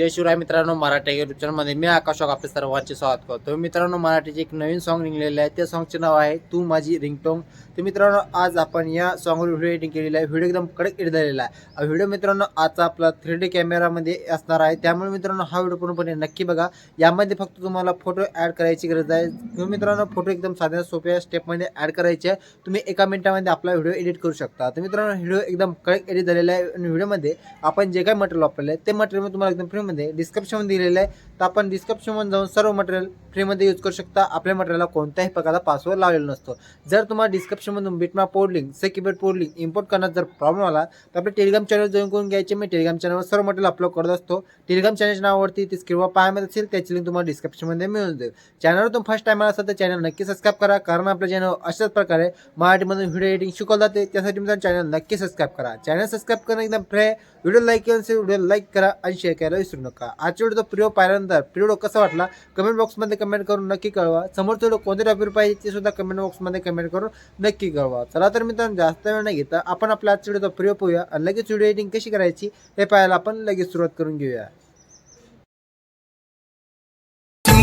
जय शिवराय मित्रांनो मराठी युट्यूब चॅनलमध्ये मी आकाश वाघ आपले सर्वांचे स्वागत करतो. मित्रांनो मराठीचे एक नवीन सॉन्ग निघलेलं आहे. त्या सॉंगचे नाव आहे तू माझी रिंगटोंग तर मित्रांनो आज आपण या सॉंगवर व्हिडिओ एडिटिंग केलेला आहे. व्हिडिओ एकदम कडक एडिट झालेला आहे. व्हिडिओ मित्रांनो आजचा आपला थ्री डी कॅमेरामध्ये असणार आहे. त्यामुळे मित्रांनो हा व्हिडिओ पूर्णपणे नक्की बघा. यामध्ये फक्त तुम्हाला फोटो ॲड करायची गरज आहे. तुम्ही मित्रांनो फोटो एकदम साध्या सोप्या स्टेपमध्ये ॲड करायचे आहे. तुम्ही एका मिनिटामध्ये आपला व्हिडिओ एडिट करू शकता. तर मित्रांनो व्हिडिओ एकदम कडक एडिट झालेला आहे. आणि व्हिडिओमध्ये आपण जे काही मटेरियल वापरले आहे ते मटेरियल मी तुम्हाला एकदम फ्री डिस्क्रिप्शनमध्ये दिलेलं आहे तर आपण डिस्क्रिप्शनमध्ये जाऊन सर्व मटेरियल फ्रीमध्ये यूज करू शकता. आपल्या मटेरियलला कोणत्याही प्रकारचा पासवर्ड लावलेला नसतो. जर तुम्हाला डिस्क्रिप्शनमधून बिटमा पोर्ट लिंक सेक्युबेट पोर्ट लिंक इम्पोर्ट करण्यात जर प्रॉब्लेम आला तर आपल्या टेलिग्राम चॅनल जॉईन करून घ्यायचे. मी टेलिग्राम चॅनलवर सर्व मटेरियल अपलोड करत असतो. टेलिग्राम चॅनलच्या नावावरती ती स्क्रीनवर पाहायमध्ये असेल त्याची लिंक तुम्हाला डिस्क्रिप्शनमध्ये मिळून जाईल. चॅनलवर तुम्ही फर्स्ट टाइम आला असेल तर चॅनल नक्की सबस्क्राईब करा कारण आपल्या चॅनल अशाच प्रकारे मराठीमधून व्हिडिओ एडिटिंग शिकवलं जाते. त्यासाठी तुमचा चॅनल नक्की सबस्क्राईब करा. चॅनल सबस्क्राईब करणं एकदम फ्रे व्हिडिओ लाईक केलं असेल व्हिडिओ लाईक करा आणि शेअर करायला विसरू नका. आजच्या व्हिडिओ प्रिओ पाहिल्यानंतर प्रिओ कसा वाटला? कमेंट बॉक्समध्ये कमेंट करून नक्की कळवा. समोर व्हिडिओ कोणते टॉपिक पाहिजे ते सुद्धा कमेंट बॉक्समध्ये कमेंट करून नक्की कळवा. चला तर मित्रांनो जास्त वेळ नाही घेता आपण आपल्या आजच्या व्हिडिओचा प्रयोग पोहूया. आणि लगेच व्हिडिओ एडिटिंग कशी करायची हे पाहायला आपण लगेच सुरुवात करून घेऊया.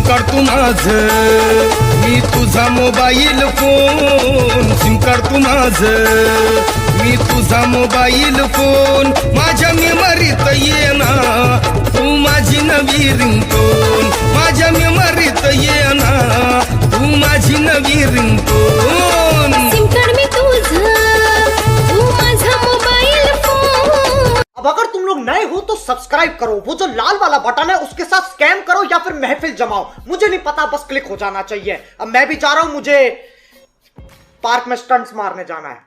कार्ड तू माझ मी तुझा मोबाईल फोन सिम कार्ड तू माझ मी तुझा मोबाईल फोन माझ्या मेमरीत ये ना तू माझी नवी रिंगटोन माझ्या मेमरीत ये ना तू माझी नवी रिंगटोन नए हो तो सब्सक्राइब करो। वो जो लाल वाला बटन है, उसके साथ स्कैम करो या फिर महफिल जमाओ। मुझे नहीं पता, बस क्लिक हो जाना चाहिए। अब मैं भी जा रहा हूँ, मुझे पार्क में स्टंट्स मारने जाना है।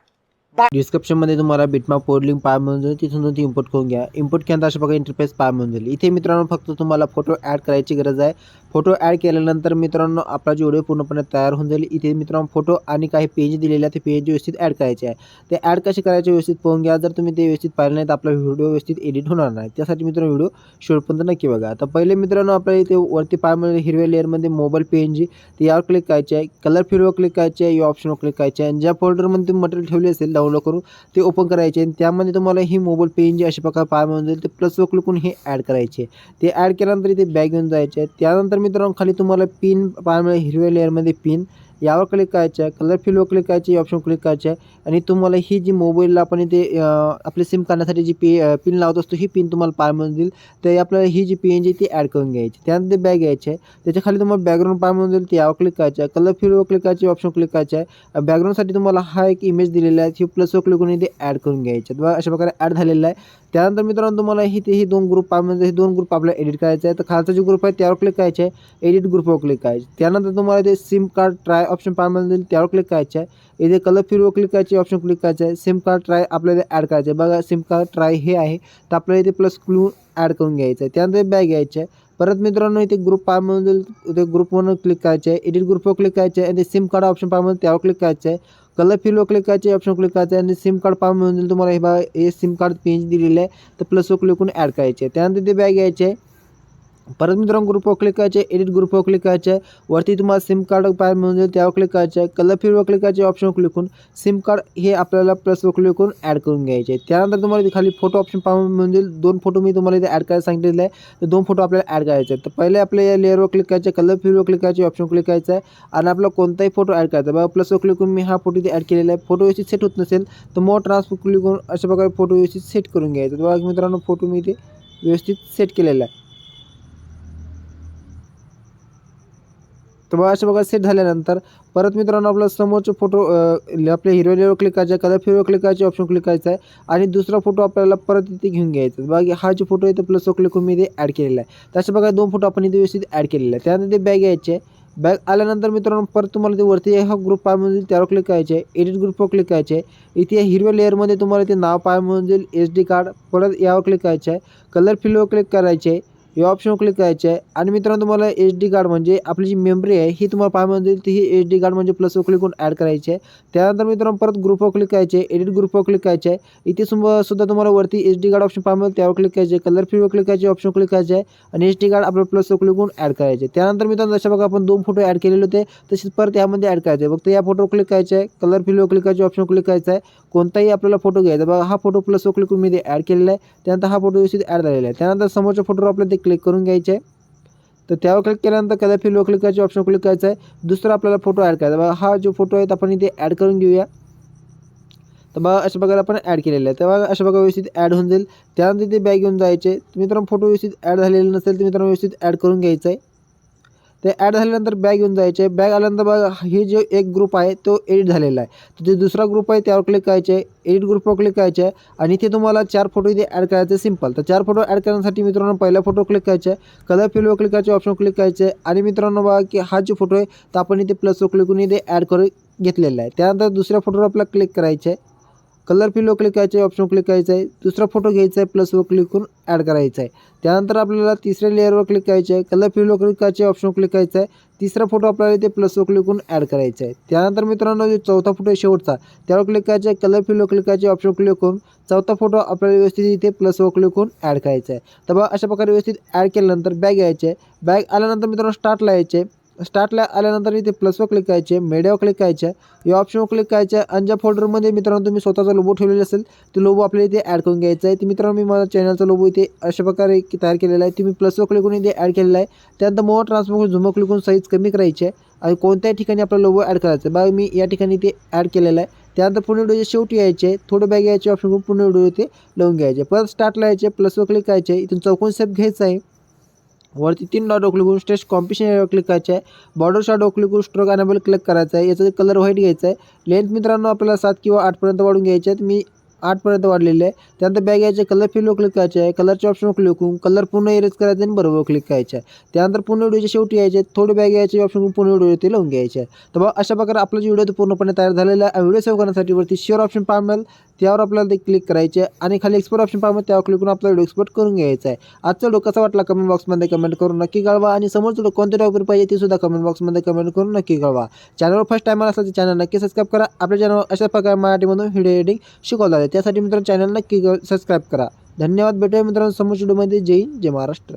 डिस्क्रिप्शनमध्ये तुम्हाला बिटमॅप पोर्ट लिंक पाय म्हणून जाईल तिथून ती इम्पोर्ट करून घ्या इम्पोर्ट केल्यानंतर अशा प्रकारे इंटरफेस पाय म्हणून जाईल इथे मित्रांनो फक्त तुम्हाला फ़ोटो ॲड करायची गरज आहे फोटो ॲड केल्यानंतर मित्रांनो आपला जो व्हिडिओ पूर्णपणे तयार होऊन जाईल. इथे मित्रांनो फोटो आणि काही पेज दिलेले आहे ते पेज व्यवस्थित ॲड करायचे आहे. ते ॲड कसे करायचे व्यवस्थित पाहून घ्या. जर तुम्ही ते व्यवस्थित पाहिले नाही तर आपला व्हिडिओ व्यवस्थित एडिट होणार नाही. त्यासाठी मित्रांनो व्हिडिओ शेवटपर्यंत नक्की बघा. तर पहिले मित्रांनो आपल्याला इथे वरती पायमध्ये हिरव्या लेअरमध्ये मोबाईल पेन जी ते यावर क्लिक करायचे आहे. कलर फिल्डवर क्लिक करायचे आहे. या ऑप्शनवर क्लिक करायचे आहे. आणि ज्या फोल्डरमध्ये तुम्ही मटेरियल ठेवले असेल डाउनलोड करून ते ओपन करायचे आणि त्यामध्ये तुम्हाला ही मोबाईल पेन जी अशा प्रकारे पाय मिळून जाईल. ते प्लसवर क्लिक करून हे ॲड करायचे ते ॲड केल्यानंतर इथे बॅग घेऊन जायचे त्यानंतर मित्रांनो खाली तुम्हाला पिन पाहिजे हिरव्या लेअरमध्ये पिन यावर क्लिक करायचं आहे कलर फिलवर क्लिक करायचे ऑप्शन क्लिक करायचे आहे. आणि तुम्हाला ही जी मोबाईलला आपण इथे आपली आपले सिम काढण्यासाठी जी पी पिन लावत असतो ही पिन तुम्हाला पाय म्हणून देईल तर आपल्याला ही जी पिन जी ती ॲड करून घ्यायची त्यानंतर बॅग घ्यायची आहे. त्याच्याखाली तुम्हाला बॅकग्राऊंड पाय म्हणून देईल ते यावर क्लिक करायचं आहे. कलर फिलवर क्लिक करायचे ऑप्शन क्लिक करायचं आहे. बॅकग्राऊंडसाठी तुम्हाला हा एक इमेज दिलेला आहे ही प्लसवर क्लिक करून इथे ॲड करून घ्यायचे अशा प्रकारे ॲड झालेला आहे. त्यानंतर मित्रांनो तुम्हाला ही ते ही दोन ग्रुप म्हणजे हे दोन ग्रुप आपल्याला एडिट करायचे आहे तर खालचा जो ग्रुप आहे त्यावर क्लिक करायचे आहे. एडिट ग्रुपवर क्लिक करायचे त्यानंतर तुम्हाला ते सिम कार्ड ट्राय ऑप्शन पाहिजे त्यावर क्लिक करायचे आहे. इथे कलर फिरवर क्लिक करायचे ऑप्शन क्लिक करायचे आहे. सिम कार्ड ट्राय आपल्याला ॲड करायचं आहे. बघा सिम कार्ड ट्राय हे आहे. तर आपल्याला इथे प्लस क्लू ॲड करून घ्यायचं आहे. त्यानंतर बॅग घ्यायचे आहे. परत मित्रांनो इथे ग्रुप पाय म्हणून इथे क्लिक करायचे आहे. एडिट ग्रुपवर क्लिक करायचे आहे. आणि सिम कार्ड ऑप्शन पाय त्यावर क्लिक करायचं आहे. कलर फिलवर क्लिक करायचे ऑप्शन क्लिक करायचे आहे आणि सिम कार्ड पाय म्हणून जाईल तुम्हाला हे बघा हे सिम कार्ड पेज दिलेलं आहे तर प्लसवर क्लिक करून ॲड करायचे त्यानंतर ते बॅग घ्यायचे आहे परत मित्रांनो ग्रुपवर क्लिक करायचे एडिट ग्रुपवर क्लिक करायचे. आहे वरती तुम्हाला सिम कार्ड पाय मिळून जाईल त्यावर क्लिक करायचे. आहे कलर फिल्डवर क्लिक करायचे ऑप्शन क्लिक करून सिम कार्ड हे आपल्याला प्लसवर क्लिक करून ॲड करून घ्यायचे. आहे त्यानंतर तुम्हाला इथे खाली फोटो ऑप्शन पाहून मिळून जाईल. दोन फोटो मी तुम्हाला इथे ॲड करायला सांगितलेलं आहे. तर दोन फोटो आपल्याला ॲड करायचे आहेत. तर पहिले आपल्या या लेअरवर क्लिक करायचे कलर फिल्डवर क्लिक करायचे ऑप्शन क्लिक करायचं आहे. आणि आपला कोणताही फोटो ॲड करायचा बघा प्लसवर क्लिक करून मी हा फोटो इथे ॲड केलेला आहे. फोटो व्यवस्थित सेट होत नसेल तर मोर ट्रान्सफर क्लिक करून अशा प्रकारे फोटो व्यवस्थित सेट करून घ्यायचा. बघा मित्रांनो फोटो मी इथे व्यवस्थित सेट केलेला आहे. तर बघा अशा बघा सेट झाल्यानंतर परत मित्रांनो आपला समोरचे फोटो आपल्या हिरव्या लेअरवर क्लिक करायचा कलर फिरवर क्लिक करायचे ऑप्शन क्लिक करायचा आहे. आणि दुसरा फोटो आपल्याला परत इथे घेऊन घ्यायचा बाकी हा जो फोटो आहे प्लसवर क्लिक करून मी इथे ॲड केलेला आहे. तशा बघा दोन फोटो आपण इथे व्यवस्थित ॲड केलेला आहे त्यानंतर ते बॅग यायचे. बॅग आल्यानंतर मित्रांनो परत तुम्हाला ते वरती हा ग्रुप पाय म्हणून त्यावर क्लिक करायचे. आहे एडिट ग्रुपवर क्लिक करायचे. आहे इथे हिरव्या लेअरमध्ये तुम्हाला ते नाव पाय म्हणून जाईल. एच डी कार्ड परत यावर क्लिक करायचे. आहे कलर फिलवर क्लिक करायचे. आहे या ऑप्शनवर क्लिक करायचे आहे आणि मित्रांनो तुम्हाला एच डी कार्ड म्हणजे आपली जी मेमरी आहे ही तुम्हाला पाहायला म्हणून ती ही एच डी कार्ड म्हणजे प्लसवर क्लिक करून ॲड करायची आहे त्यानंतर मित्रांनो परत ग्रुपवर क्लिक करायचे एडिट ग्रुपवर क्लिक करायचे आहे इथे सुद्धा तुम्हाला वरती एच डी कार्ड ऑप्शन पाहायला त्यावर क्लिक करायचे कलर फ्रीवर क्लिक करायचे ऑप्शन क्लिक करायचे आहे आणि एच डी कार्ड आपलं प्लसवर क्लिक करून ॲड करायचे त्यानंतर मित्रांनो जशा बघा आपण दोन फोटो ॲड केलेले होते तसेच परत यामध्ये ॲड करायचे फक्त या फोटोवर क्लिक करायचे आहे कलर फ्रीवर क्लिक करायचे ऑप्शन क्लिक करायचं आहे कोणताही आपल्याला फोटो घ्यायचा बघा हा फोटो प्लसवर क्लिक करून मी ॲड केलेला आहे त्यानंतर हा फोटो व्यवस्थित ॲड झालेला आहे त्यानंतर समोरच्या फोटोवर आपल्याला ते क्लिक करून घ्यायचे. आहे तर त्यावर क्लिक केल्यानंतर कदापि लो क्लिक करायचे ऑप्शन क्लिक करायचं आहे. दुसरा आपल्याला फोटो ॲड करायचा बघा हा जो फोटो आहे आपण इथे ॲड करून घेऊया. तर बघा अशा प्रकारे आपण ॲड केलेलं आहे. तेव्हा अशा प्रकारे व्यवस्थित ॲड होऊन जाईल. त्यानंतर ते बॅग घेऊन जायचे. मित्रांनो फोटो व्यवस्थित ॲड झालेले नसेल तर मित्रांनो व्यवस्थित ॲड करून घ्यायचं आहे. ते ॲड झाल्यानंतर बॅग येऊन जायचे. बॅग आल्यानंतर बघा हे जो एक ग्रुप आहे तो एडिट झालेला आहे. तर जे दुसरा ग्रुप आहे त्यावर क्लिक करायचे. एडिट ग्रुपवर क्लिक करायचे. आहे आणि इथे तुम्हाला चार फोटो इथे ॲड करायचे सिंपल तर चार फोटो ॲड करण्यासाठी मित्रांनो पहिला फोटो क्लिक करायचे. कलर फिल्डवर क्लिक करायचे ऑप्शन क्लिक करायचे. आणि मित्रांनो बघा की हा जो फोटो आहे तर आपण इथे प्लसवर क्लिक करून इथे ॲड करून घेतलेला आहे. त्यानंतर दुसऱ्या फोटोवर आपल्याला क्लिक करायचे. आहे कलर फिलवर क्लिक करायचे ऑप्शन क्लिक करायचं आहे दुसरा फोटो घ्यायचा आहे प्लसवर क्लिक करून ॲड करायचा आहे त्यानंतर आपल्याला तिसऱ्या लेअरवर क्लिक करायचे आहे कलर फिलवर क्लिक करायचे ऑप्शन क्लिक करायचं आहे तिसरा फोटो आपल्याला इथे प्लसवर क्लिक करून ॲड करायचा आहे त्यानंतर मित्रांनो जो चौथा फोटो आहे शेवटचा त्यावर क्लिक करायचं आहे कलर फिलवर क्लिक करायचे ऑप्शन क्लिक करून चौथा फोटो आपल्याला व्यवस्थित इथे प्लसवर क्लिक करून ॲड करायचा आहे तर बघा अशा प्रकारे व्यवस्थित ॲड केल्यानंतर बॅग यायचे आहे बॅग आल्यानंतर मित्रांनो स्टार्टला यायचे स्टार्टला आल्यानंतर इथे प्लसवर क्लिक करायचे मेडियावर क्लिक करायचे या ऑप्शनवर क्लिक करायचे आणि ज्या फोल्डरमध्ये मित्रांनो तुम्ही स्वतःचा लोबो ठेवलेला असेल तो लोबो आपल्याला इथे ॲड करून घ्यायचा आहे. तर मित्रांनो मी माझ्या चॅनलचा लोबो इथे अशा प्रकारे तयार केलेला आहे. तुम्ही प्लसवर क्लिक करून इथे ॲड केलेला आहे. त्यानंतर मोर ट्रान्सफर झुमो क्लिक करून साईज कमी करायची आहे आणि कोणत्याही ठिकाणी आपला लोबो ॲड करायचा आहे. बघा मी या ठिकाणी इथे ॲड केलेला आहे. त्यानंतर पुणे व्हिडिओच्या शेवटी यायचे थोडं बॅग यायचे ऑप्शन करून पुणे व्हिडिओ इथे लावून घ्यायचे. परत स्टार्टला यायचे प्लसवर क्लिक करायचे. इथून चौकोन सेप घ्यायचा आहे. वरती तीन डॉट क्लिक करून स्टेज कॉम्पिशन यावर क्लिक करायचं आहे बॉर्डर शॉट क्लिक करून स्ट्रोक अनेबल क्लिक करायचा आहे याचा कलर व्हाईट घ्यायचा आहे लेंथ मित्रांनो आपल्याला सात किंवा आठपर्यंत वाढून घ्यायचे आहेत मी आठपर्यंत वाढलेले आहे. त्यानंतर बॅग यायचे कलर फिलवर क्लिक करायचे. आहे कलरचे ऑप्शनवर क्लिक करून कलर पूर्ण इरेज करायचं आणि बरोबर क्लिक करायचं. आहे त्यानंतर पुन्हा व्हिडिओच्या शेवटी यायचे. थोडे बॅग यायचे ऑप्शन करून पूर्ण व्हिडिओ ते लावून घ्यायचे. आहे तर बघा अशा प्रकारे आपला जो व्हिडिओ तो पूर्णपणे तयार झालेला आहे. व्हिडिओ सेव्ह करण्यासाठी वरती शेअर ऑप्शन पाहा मिळेल. त्यावर आपल्याला ते क्लिक करायचे आणि खाली एक्सपोर्ट ऑप्शन पाहिजे त्यावर क्लिक करून आपला व्हिडिओ एक्सपोर्ट करून घ्यायचा आहे. आजचा व्हिडिओ कसा वाटला कमेंट बॉक्समध्ये कमेंट करून नक्की कळवा. आणि समोरचं व्हिडिओ कोणत्या टॉपिक पाहिजे ते सुद्धा कमेंट बॉक्समध्ये कमेंट करून नक्की कळवा. चॅनलवर फर्स्ट टाइम असला तर चॅनल नक्की सबस्क्राईब करा. आपल्या चॅनलवर अशा प्रकारे मराठीमधून व्हिडिओ एडिटिंग शिकवलं आहे त्यासाठी मित्रांनो चॅनल नक्की सबस्क्राईब करा. धन्यवाद. भेटूया मित्रांनो समोरच्या व्हिडिओमध्ये जय हिंद जय महाराष्ट्र.